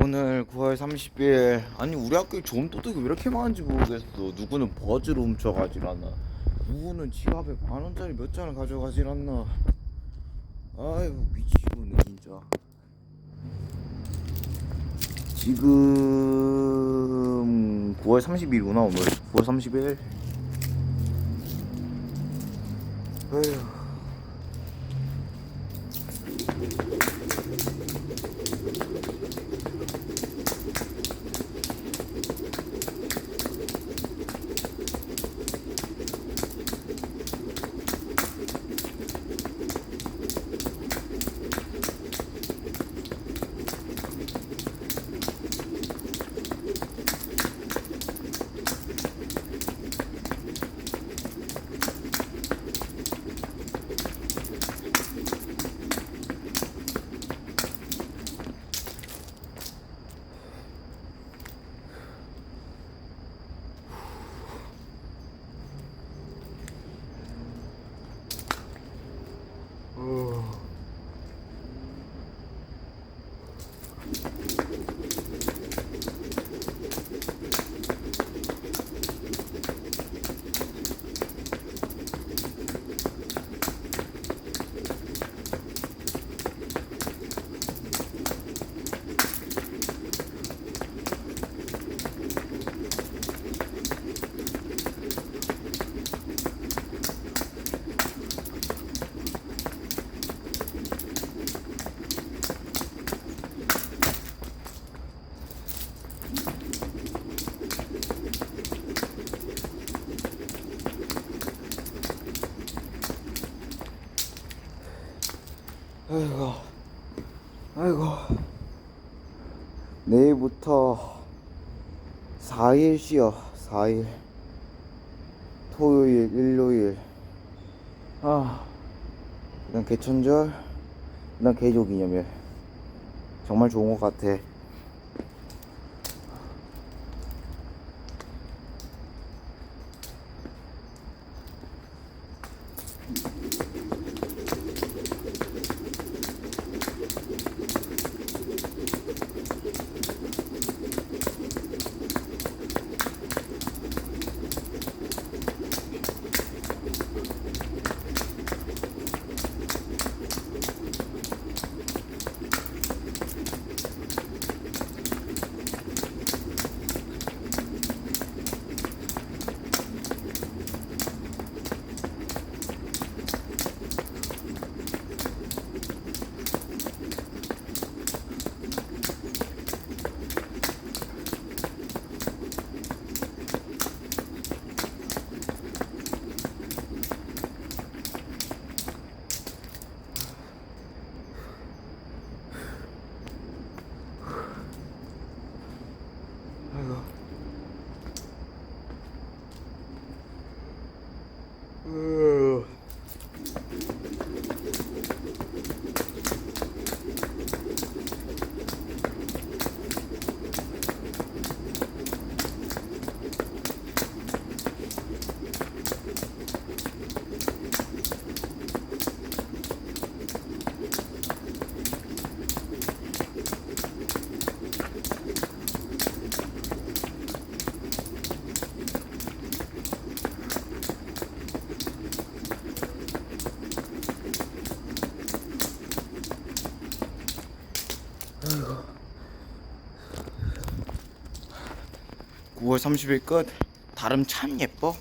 오늘 9월 30일. 아니 우리 학교에 좋은 도둑이 왜 이렇게 많은지 모르겠어. 누구는 버즈를 훔쳐가질 않나 누구는 지갑에 만원짜리 몇 장을 가져가질 않나. 아이고 미치겠네 진짜. 지금 9월 30일이구나 오늘. 9월 30일. 에휴 아이고, 아이고. 내일부터 4일 쉬어, 4일. 토요일, 일요일. 아, 그다음 개천절, 그다음 개조 기념일. 정말 좋은 것 같아. Uh. 9월 30일 끝. 다름 참 예뻐.